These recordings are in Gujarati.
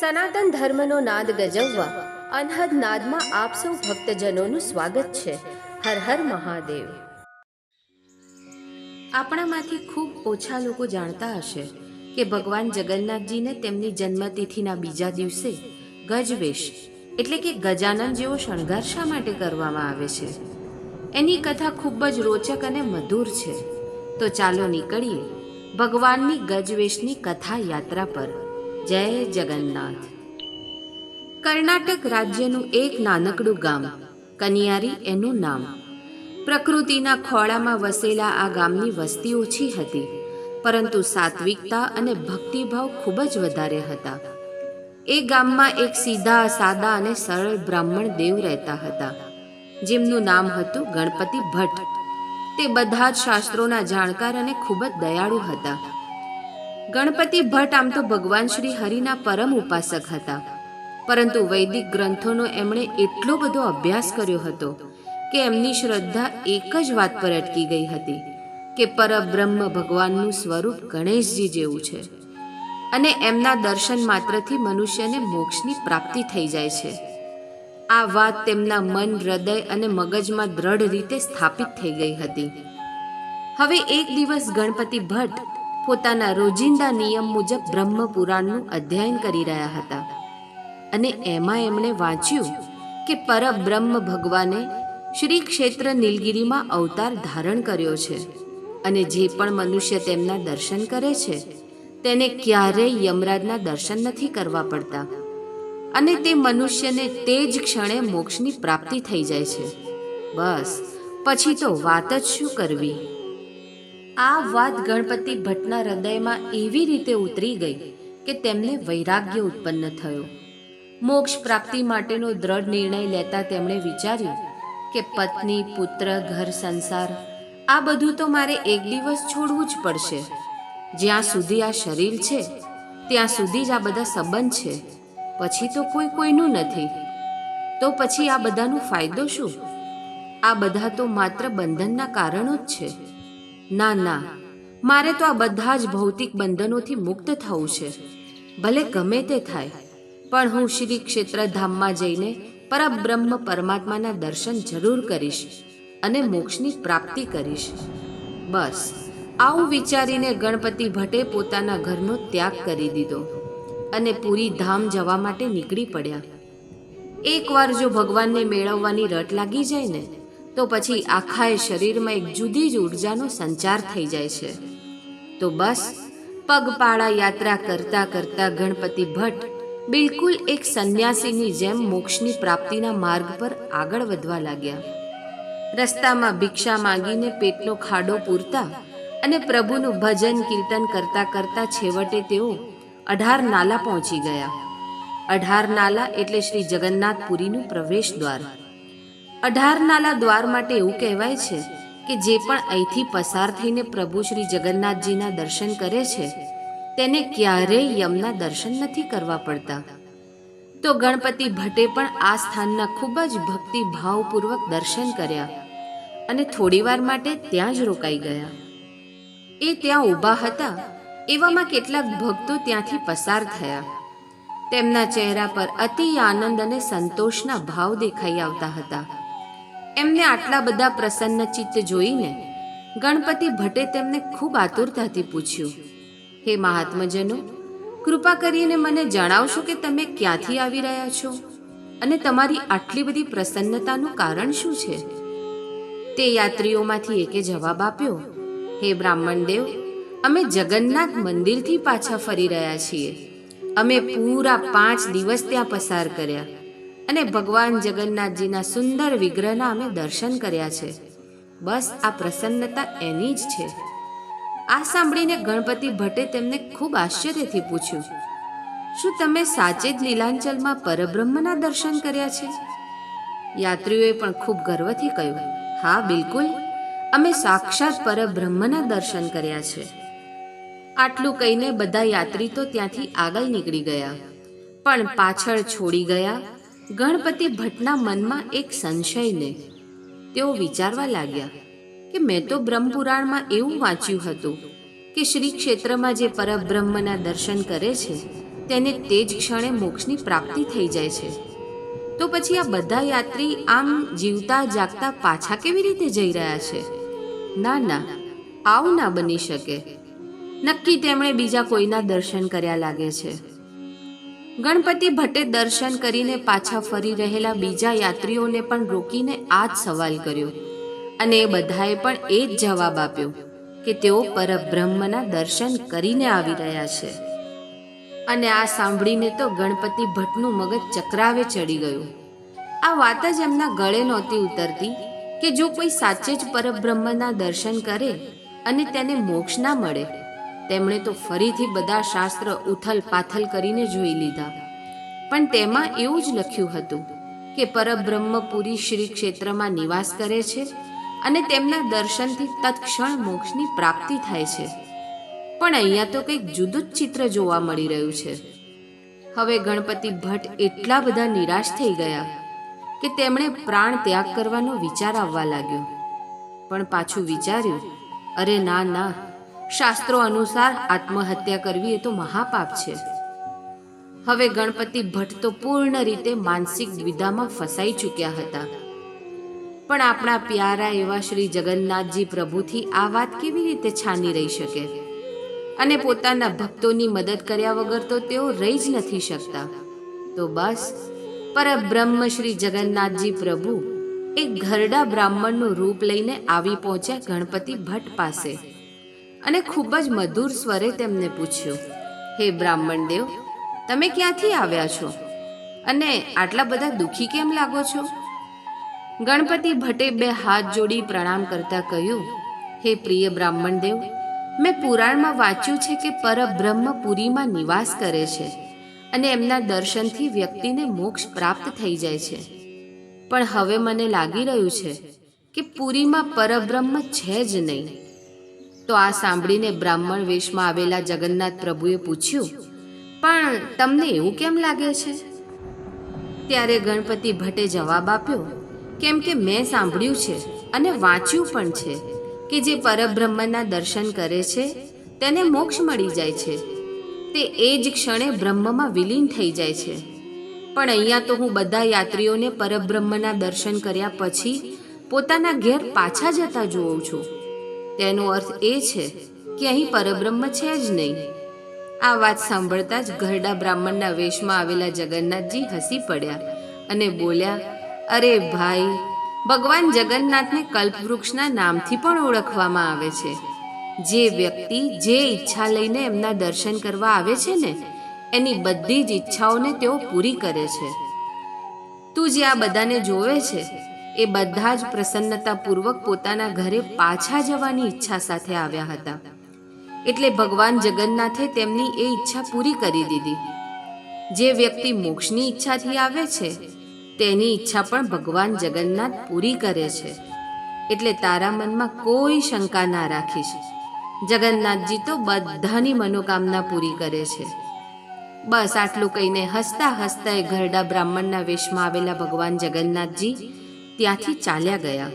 સનાતન ધર્મનો નાદ ગજવવા, અનહદ નાદમાં આપ સૌ ભક્તજનોનું સ્વાગત છે. હર હર મહાદેવ. આપણામાંથી ખૂબ ઓછા લોકો જાણતા હશે કે ભગવાન જગન્નાથજીને તેમની જન્મતિથિના બીજા દિવસે ગજવેશ, એટલે કે ગજાનન જેવો શણગાર શા માટે કરવામાં આવે છે? એની કથા ખૂબ જ રોચક અને મધુર છે. તો ચાલો નીકળીએ ભગવાનની ગજવેશની કથા યાત્રા પર. જય જગન્નાથ. કર્ણાટક રાજ્યનું એક નાનકડું ગામ, કનિયારી એનું નામ. પ્રકૃતિના ખોળામાં વસેલા આ ગામની વસ્તી ઓછી હતી, પરંતુ સાત્વિકતા અને ભક્તિભાવ ખૂબ જ વધારે હતા. એ ગામમાં એક સીધા, સાદા અને સરળ બ્રાહ્મણ દેવ રહેતા હતા, જેમનું નામ હતું ગણપતિ ભટ્ટ. તે બધા જ શાસ્ત્રોના જાણકાર અને ખૂબ જ દયાળુ હતા. ગણપતિ ભટ્ટ આમ તો ભગવાન શ્રી હરિના પરમ ઉપાસક હતા. પરંતુ વૈદિક ગ્રંથોનો એમણે એટલો બધો અભ્યાસ કર્યો હતો કે એમની શ્રદ્ધા એક જ વાત પર અટકી ગઈ હતી કે પરબ્રહ્મ ભગવાનનું સ્વરૂપ ગણેશજી જેવું છે. અને એમના દર્શન માત્રથી મનુષ્યને મોક્ષની પ્રાપ્તિ થઈ જાય છે. આ વાત તેમના મન, હૃદય અને મગજમાં દ્રઢ રીતે સ્થાપિત થઈ ગઈ હતી. હવે એક દિવસ ગણપતિ ભટ્ટ પોતાના રોજિંદા નિયમ મુજબ બ્રહ્મ પુરાણનું અધ્યયન કરી રહ્યા હતા. અને એમાં એમણે વાંચ્યું કે પરબ્રહ્મ ભગવાને શ્રી ક્ષેત્ર નીલગિરીમાં અવતાર ધારણ કર્યો છે અને જે પણ મનુષ્ય તેમના દર્શન કરે છે, તેને ક્યારેય યમરાજના દર્શન નથી કરવા પડતા. અને તે મનુષ્યને તે જ ક્ષણે મોક્ષની પ્રાપ્તિ થઈ જાય છે. બસ, પછી તો વાત જ શું કરવી? આ વાત ગણપતિ ભટ્ટના હૃદયમાં એવી રીતે ઉતરી ગઈ કે તેમને વૈરાગ્ય ઉત્પન્ન થયો. મોક્ષ પ્રાપ્તિ માટેનો દ્રઢ નિર્ણય લેતા તેમણે વિચાર્યું કે પત્ની, પુત્ર, ઘર, સંસાર, આ બધું તો મારે એક દિવસ છોડવું જ પડશે. જ્યાં સુધી આ શરીર છે, ત્યાં સુધી જ આ બધા સંબંધ છે. પછી તો કોઈ કોઈનું નથી. તો પછી આ બધાનો ફાયદો શું? આ બધા તો માત્ર બંધનના કારણો જ છે. ના ના. મારે તો આ બધા જ ભૌતિક બંધનોથી મુક્ત થવું છે. ભલે ગમે તે થાય, પણ હું શ્રી ક્ષેત્રધામમાં જઈને પરબ્રહ્મ પરમાત્માના દર્શન જરૂર કરીશ અને મોક્ષની પ્રાપ્તિ કરીશ. બસ. આવું વિચારીને ગણપતિ ભટ્ટે પોતાના ઘરનો ત્યાગ કરી દીધો અને પૂરી ધામ જવા માટે નીકળી પડ્યા. એકવાર જો ભગવાનને મેળવવાની રટ લાગી જાય ને તો પછી આખાએ શરીરમાં એક જુદી જ ઉર્જાનો સંચાર થઈ જાય છે. તો બસ, પગપાળા યાત્રા કરતા કરતા ગણપતિ ભટ્ટ બિલકુલ એક સંન્યાસીની જેમ મોક્ષની પ્રાપ્તિના માર્ગ પર આગળ વધવા લાગ્યા. રસ્તામાં ભિક્ષા માંગીને પેટનો ખાડો પૂરતા અને પ્રભુનું ભજન કીર્તન કરતા કરતા છેવટે તેઓ અઢાર નાલા પહોંચી ગયા. અઢાર નાલા એટલે શ્રી જગન્નાથપુરીનું પ્રવેશ દ્વાર અઢાર નાલા દ્વાર માટે એવું કહેવાય છે કે જે પણ અહીંથી પસાર થઈને પ્રભુ શ્રી જગન્નાથજીના દર્શન કરે છે, તેને ક્યારેય યમના દર્શન નથી કરવા પડતા. તો ગણપતિ ભટ્ટે પણ આ સ્થાનના ખૂબ જ ભક્તિ ભાવપૂર્વક દર્શન કર્યા અને થોડીવાર માટે ત્યાં જ રોકાઈ ગયા. એ ત્યાં ઊભા હતા, એવામાં કેટલાક ભક્તો ત્યાંથી પસાર થયા. તેમના ચહેરા પર અતિ આનંદ અને સંતોષના ભાવ દેખાઈ આવતા હતા. એમને આટલા બધા પ્રસન્ન ચિત્ત જોઈને ગણપતિ ભટ્ટે તેમને ખૂબ આતુરતાથી પૂછ્યું, હે મહાત્મજનો, કૃપા કરીને મને જણાવશો કે તમે ક્યાંથી આવી રહ્યા છો? અને તમારી આટલી બધી પ્રસન્નતાનું કારણ શું છે? તે યાત્રીઓમાંથી એકે જવાબ આપ્યો, હે બ્રાહ્મણ દેવ, અમે જગન્નાથ મંદિરથી પાછા ફરી રહ્યા છીએ. અમે પૂરા પાંચ દિવસ ત્યાં પસાર કર્યા. અને ભગવાન જગન્નાથજીના સુંદર વિગ્રહના અમે દર્શન કર્યા છે. બસ આ પ્રસન્નતા એની જ છે. આ સાંભળીને ગણપતિ ભટ્ટે તેમને ખૂબ આશ્ચર્યથી પૂછ્યું, શું તમે સાચે જ લીલાંચલમાં પરબ્રહ્મના દર્શન કર્યા છે? યાત્રીઓએ પણ ખૂબ ગર્વથી કહ્યું, હા, બિલકુલ. અમે સાક્ષાત પરબ્રહ્મના દર્શન કર્યા છે. આટલું કહીને બધા યાત્રી તો ત્યાંથી આગળ નીકળી ગયા, પણ પાછળ છોડી ગયા ગણપતિ ભટ્ટના મનમાં એક સંશયને તેઓ વિચારવા લાગ્યા કે મેં તો બ્રહ્મપુરાણમાં એવું વાંચ્યું હતું કે શ્રી ક્ષેત્રમાં જે પરબ્રહ્મના દર્શન કરે છે, તેને તે જ ક્ષણે મોક્ષની પ્રાપ્તિ થઈ જાય છે. તો પછી આ બધા યાત્રી આમ જીવતા જાગતા પાછા કેવી રીતે જઈ રહ્યા છે? ના ના, આવું ના બની શકે. નક્કી તેમણે બીજા કોઈના દર્શન કર્યા લાગે છે. ગણપતિ ભટ્ટે દર્શન કરીને પાછા ફરી રહેલા બીજા યાત્રીઓને પણ રોકીને આ જ સવાલ કર્યો અને એ બધાએ પણ એ જ જવાબ આપ્યો કે તેઓ પરબ્રહ્મના દર્શન કરીને આવી રહ્યા છે. અને આ સાંભળીને તો ગણપતિ ભટ્ટનું મગજ ચક્રાવે ચડી ગયું. આ વાત જ એમના ગળે નહોતી ઉતરતી કે જો કોઈ સાચે જ પરબ્રહ્મના દર્શન કરે અને તેને મોક્ષ ના મળે. તેમણે તો ફરીથી બધા શાસ્ત્ર ઉથલ પાથલ કરીને જોઈ લીધા. પણ તેમાં એવું જ લખ્યું હતું કે પરબ્રહ્મપુરી શ્રી ક્ષેત્રમાં નિવાસ કરે છે અને તેમના દર્શનથી તત્ક્ષણ મોક્ષની પ્રાપ્તિ થાય છે. પણ અહીંયા તો કંઈક જુદું જ ચિત્ર જોવા મળી રહ્યું છે. હવે ગણપતિ ભટ્ટ એટલા બધા નિરાશ થઈ ગયા કે તેમણે પ્રાણ ત્યાગ કરવાનો વિચાર આવવા લાગ્યો. પણ પાછું વિચાર્યું, અરે ના ના શાસ્ત્રો અનુસાર આત્મહત્યા કરવી એ તો મહાપાપ છે. હવે ગણપતિ ભટ્ટ તો પૂર્ણ રીતે માનસિક દ્વિધામાં ફસાઈ ચૂક્યા હતા. પણ આપણા પ્યારા એવા શ્રી જગન્નાથજી પ્રભુથી આ વાત કેવી રીતે છાની રહી શકે? અને પોતાના ભક્તોની મદદ કર્યા વગર તો તેઓ રહી જ નથી શકતા. તો બસ, પરબ્રહ્મ શ્રી જગન્નાથજી પ્રભુ એક ઘરડા બ્રાહ્મણનું રૂપ લઈને આવી પહોંચ્યા ગણપતિ ભટ્ટ પાસે. અને ખૂબ જ મધુર સ્વરે તેમને પૂછ્યું, હે બ્રાહ્મણ દેવ, તમે ક્યાંથી આવ્યા છો? અને આટલા બધા દુઃખી કેમ લાગો છો? ગણપતિ ભટ્ટે બે હાથ જોડી પ્રણામ કરતા કહ્યું, હે પ્રિય બ્રાહ્મણ દેવ, મેં પુરાણમાં વાંચ્યું છે કે પરબ્રહ્મ પુરીમાં નિવાસ કરે છે અને એમના દર્શનથી વ્યક્તિને મોક્ષ પ્રાપ્ત થઈ જાય છે. પણ હવે મને લાગી રહ્યું છે કે પુરીમાં પરબ્રહ્મ છે જ નહીં. તો આ સાંભળીને બ્રાહ્મણ વેશમાં આવેલા જગન્નાથ પ્રભુએ પૂછ્યું, પણ તમને એવું કેમ લાગે છે? ત્યારે ગણપતિ ભટ્ટે જવાબ આપ્યો, કેમ કે મેં સાંભળ્યું છે અને વાંચ્યું પણ છે કે જે પરબ્રહ્મના દર્શન કરે છે, તેને મોક્ષ મળી જાય છે. તે એ જ ક્ષણે બ્રહ્મમાં વિલીન થઈ જાય છે. પણ અહીંયા તો હું બધા યાત્રીઓને પરબ્રહ્મના દર્શન કર્યા પછી પોતાના ઘેર પાછા જતા જોઉં છું. તેનો અર્થ એ છે કે અહીં પરબ્રહ્મ છે જ નહીં. આ વાત સાંભળતા જ ઘરડા બ્રાહ્મણના વેશમાં આવેલા જગન્નાથજી હસી પડ્યા અને બોલ્યા, અરે ભાઈ, ભગવાન જગન્નાથને કલ્પવૃક્ષના નામથી પણ ઓળખવામાં આવે છે. જે વ્યક્તિ જે ઈચ્છા લઈને એમના દર્શન કરવા આવે છે ને, એની બધી જ ઈચ્છાઓને તેઓ પૂરી કરે છે. તું જે આ બધાને જોવે છે એ બધા જ પ્રસન્નતાપૂર્વક પોતાના ઘરે પાછા જવાની ઈચ્છા સાથે આવ્યા હતા. એટલે ભગવાન જગન્નાથે તેમની એ ઈચ્છા પૂરી કરી દીધી. જે વ્યક્તિ મોક્ષની ઈચ્છાથી આવે છે, તેની ઈચ્છા પણ ભગવાન જગન્નાથ પૂરી કરે છે. એટલે તારા મનમાં કોઈ શંકા ના રાખીશ. જગન્નાથજી તો બધાની મનોકામના પૂરી કરે છે. બસ આટલું કહીને હસતા હસતા એ ઘરડા બ્રાહ્મણના વેશમાં આવેલા ભગવાન જગન્નાથજી ત્યાંથી ચાલ્યા ગયા.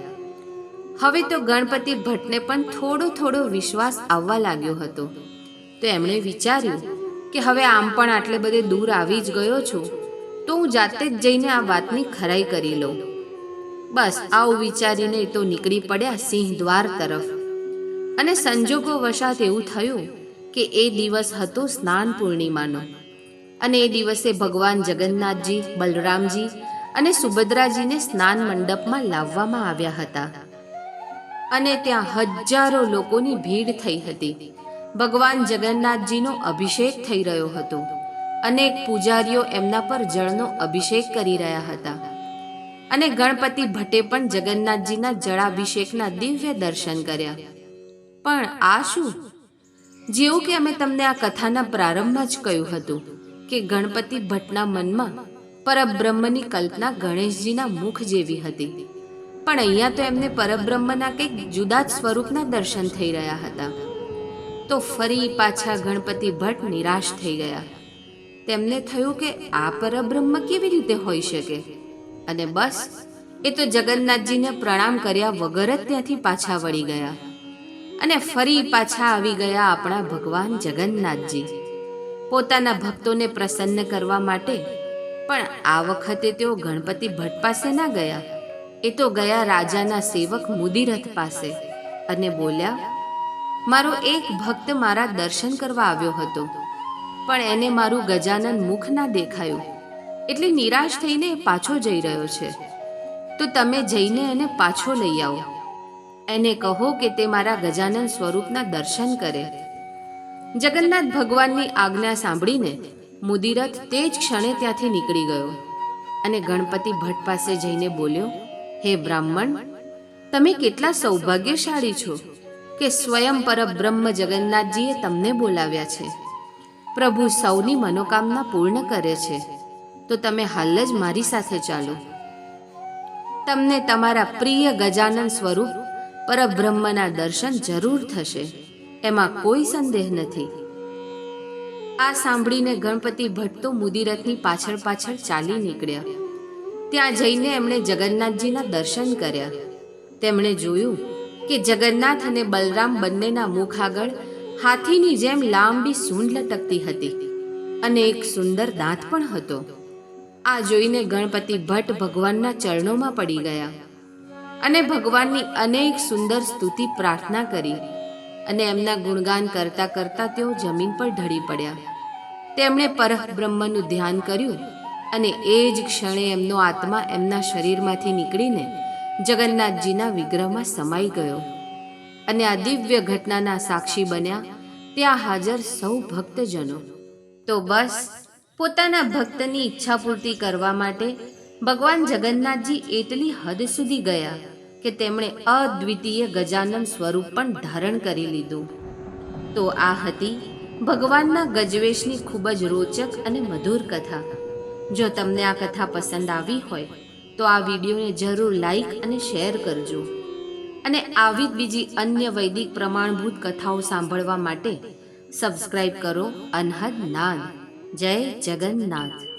હવે તો ગણપતિ ભટ્ટને પણ થોડો થોડો વિશ્વાસ આવવા લાગ્યો હતો. તો એમણે વિચાર્યું કે હવે આમ પણ આટલે બધે દૂર આવી જ ગયો છું, તો હું જાતે જ જઈને આ વાતની ખરાઈ કરી લઉં. બસ આવું વિચારીને તો નીકળી પડ્યા સિંહ દ્વાર તરફ. અને સંજોગો વશાત એવું થયું કે એ દિવસ હતો સ્નાન પૂર્ણિમાનો. અને એ દિવસે ભગવાન જગન્નાથજી, બલરામજી અને સુભદ્રાજીને સ્નાન મંડપમાં લાવવામાં આવ્યા હતા. અને ત્યાં હજારો લોકોની ભીડ થઈ હતી. ભગવાન જગન્નાથજીનો અભિષેક થઈ રહ્યો હતો. અનેક પૂજારીઓ એમના પર જળનો અભિષેક કરી રહ્યા હતા. અને ગણપતિ ભટ્ટે પણ જગન્નાથજીના જળાભિષેકના દિવ્ય દર્શન કર્યા. પણ આ શું? જેવું કે અમે તમને આ કથાના પ્રારંભમાં જ કહ્યું હતું કે ગણપતિ ભટ્ટના મનમાં પરબ્રહ્મની કલ્પના ગણેશજીના મુખ જેવી હતી. પણ અહીંયા તો એમને પરબ્રહ્મના કંઈક જુદા જ સ્વરૂપના દર્શન થઈ રહ્યા હતા. તો ફરી પાછા ગણપતિ ભટ્ટ નિરાશ થઈ ગયા. તેમને થયું કે આ પરબ્રહ્મ કેવી રીતે હોઈ શકે? અને બસ, એ તો જગન્નાથજીને પ્રણામ કર્યા વગર જ ત્યાંથી પાછા વળી ગયા. અને ફરી પાછા આવી ગયા આપણા ભગવાન જગન્નાથજી. પોતાના ભક્તોને પ્રસન્ન કરવા માટે પણ આ વખતે તેઓ ગણપતિ ભટ્ટ પાસે ના ગયા. એ તો ગયા રાજાના સેવક મુદિરથ પાસે અને બોલ્યા, મારો એક ભક્ત મારા દર્શન કરવા આવ્યો હતો, પણ એને મારું ગજાનન મુખ ના દેખાયું. એટલે નિરાશ થઈને પાછો જઈ રહ્યો છે. તો તમે જઈને એને પાછો લઈ આવો. એને કહો કે તે મારા ગજાનન સ્વરૂપના દર્શન કરે. જગન્નાથ ભગવાનની આજ્ઞા સાંભળીને મુદિરથ તે જ ક્ષણે ત્યાંથી નીકળી ગયો અને ગણપતિ ભટ્ટ પાસે જઈને બોલ્યો, હે બ્રાહ્મણ, તમે કેટલા સૌભાગ્યશાળી છો કે સ્વયં પરબ્રહ્મ જગન્નાથજીએ તમને બોલાવ્યા છે. પ્રભુ સૌની મનોકામના પૂર્ણ કરે છે. તો તમે હાલ જ મારી સાથે ચાલો. તમને તમારા પ્રિય ગજાનન સ્વરૂપ પરબ્રહ્મના દર્શન જરૂર થશે. એમાં કોઈ સંદેહ નથી. આ સાંભળીને ગણપતિ ભટ્ટ તો મુદિરથની પાછળ પાછળ ચાલી નીકળ્યા. ત્યાં જઈને એમણે જગન્નાથજીના દર્શન કર્યા. તેમણે જોયું કે જગન્નાથ અને બલરામ બંનેના મુખ આગળ હાથીની જેમ લાંબી સૂંઢ લટકતી હતી અને એક સુંદર દાંત પણ હતો. આ જોઈને ગણપતિ ભટ્ટ ભગવાનના ચરણોમાં પડી ગયા અને ભગવાનની અનેક સુંદર સ્તુતિ પ્રાર્થના કરી. અને એમના ગુણગાન કરતા કરતા તેઓ જમીન પર ઢળી પડ્યા. તેમણે પરબ્રહ્મનું ધ્યાન કર્યું અને એ જ ક્ષણે એમનો આત્મા એમના શરીરમાંથી નીકળીને જગન્નાથજીના વિગ્રહમાં સમાઈ ગયો અને આ દિવ્ય ઘટનાના સાક્ષી બન્યા. ત્યાં હાજર સૌ ભક્તજનો. તો બસ, પોતાના ભક્તની ઈચ્છા પૂર્તિ કરવા માટે ભગવાન જગન્નાથજી એટલી હદ સુધી ગયા. કે તેમણે અદ્વિતીય ગજાનન સ્વરૂપ પણ ધારણ કરી લીધું. તો આ હતી ભગવાનના ગજવેશની ખૂબ જ રોચક અને મધુર કથા. જો તમને આ કથા પસંદ આવી હોય, તો આ વિડીયોને જરૂર લાઈક અને શેર કરજો. અને આવી જ બીજી અન્ય વૈદિક પ્રમાણભૂત કથાઓ સાંભળવા માટે સબસ્ક્રાઈબ કરો અનહદ નાદ. જય જગન્નાથ.